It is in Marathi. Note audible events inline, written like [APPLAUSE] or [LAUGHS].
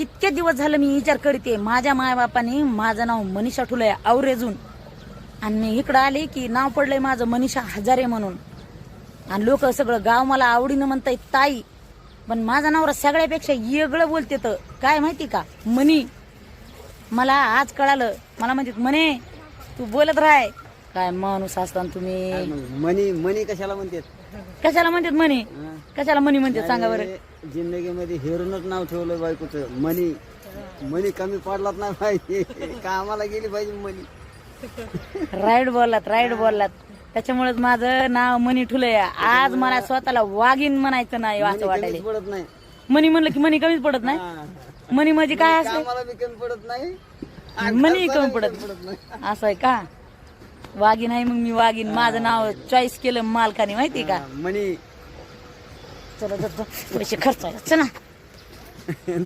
कितके दिवस झालं मी विचार करते माझ्या मायबापाने माझं नाव मनीषा ठुलय आवरेजून आणि मी इकडं आले की नाव पडलंय माझं मनीषा हजारे म्हणून. आणि लोक सगळं गाव मला आवडीनं म्हणताय ताई पण माझा नवरा सगळ्यापेक्षा येगळं बोलते तर काय माहिती का? मनी मला आज कळालं मला म्हणजे म्हणे तू बोलत राहाय काय माणूस असताना तुम्ही? मनी मनी कशाला म्हणतात? कशाला म्हणतात म्हणे हा? कशाला मनी म्हणतात सांगा बरं. जिंदगीमध्ये हिरूनच नाव ठेवलं बायकोचं मनी. मनी कमी पडलाच नाही पाहिजे कामाला गेली पाहिजे मनी. राईट बोललात राईट बोललात. त्याच्यामुळेच माझं नाव मनी ठुलय. आज मला स्वतःला वाघीन म्हणायचं नाही असं मनी वाटायला कमीच पडत नाही. मनी म्हणलं की मनी कमीच पडत नाही? हा. मनी म्हणजे काय असतं कामाला बी कमी पडत नाही. आणि मनी खर्चाला कमी बी पडत नाही. असं आहे का? वाघीन आहे मग मी वाघीन. माझं नाव चॉईस केलं मालकाने माहिती का? मनी. चला जातो पैसे खर्चायला चला. [LAUGHS]